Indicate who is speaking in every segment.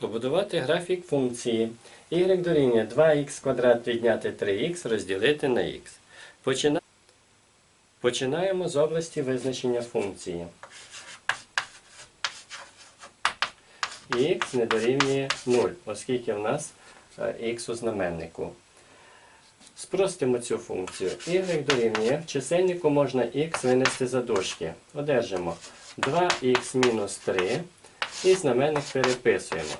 Speaker 1: Побудувати графік функції y дорівнює 2х квадрат відняти 3х розділити на х. Почина... Починаємо з області визначення функції. х не дорівнює 0, оскільки в нас е, х у знаменнику. Спростимо цю функцію. y дорівнює, чисельнику можна х винести за дужки. Одержимо 2х мінус 3 і знаменник переписуємо.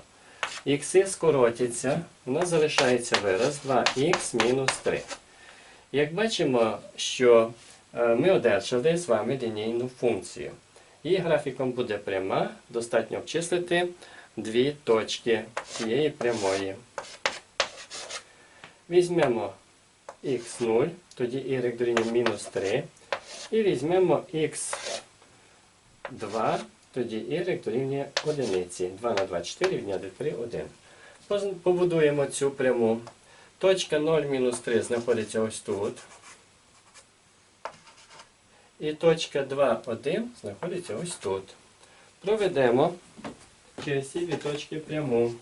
Speaker 1: Ікси скоротяться, у нас залишається вираз 2х мінус 3. Як бачимо, що е, ми одержали з вами лінійну функцію. Її графіком буде пряма, достатньо обчислити дві точки цієї прямої. Візьмемо х0, тоді y дорівнює мінус 3. І візьмемо х2, тоді y дорівнює 1. 2 на 2, 4, відняти 3, 1. Побудуємо цю пряму. Точка 0, мінус 3 знаходиться ось тут. І точка 2, 1 знаходиться ось тут. Проведемо через ці дві точки пряму.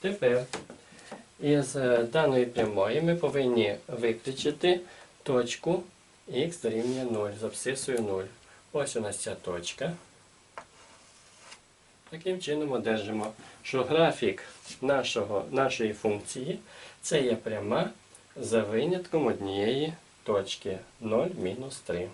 Speaker 1: Тепер із е, даної прямої ми повинні виключити точку х дорівнює 0 з абсцисою 0. Ось у нас ця точка. Таким чином одержимо, що графік нашого, нашої функції це є пряма за винятком однієї точки 0 мінус 3.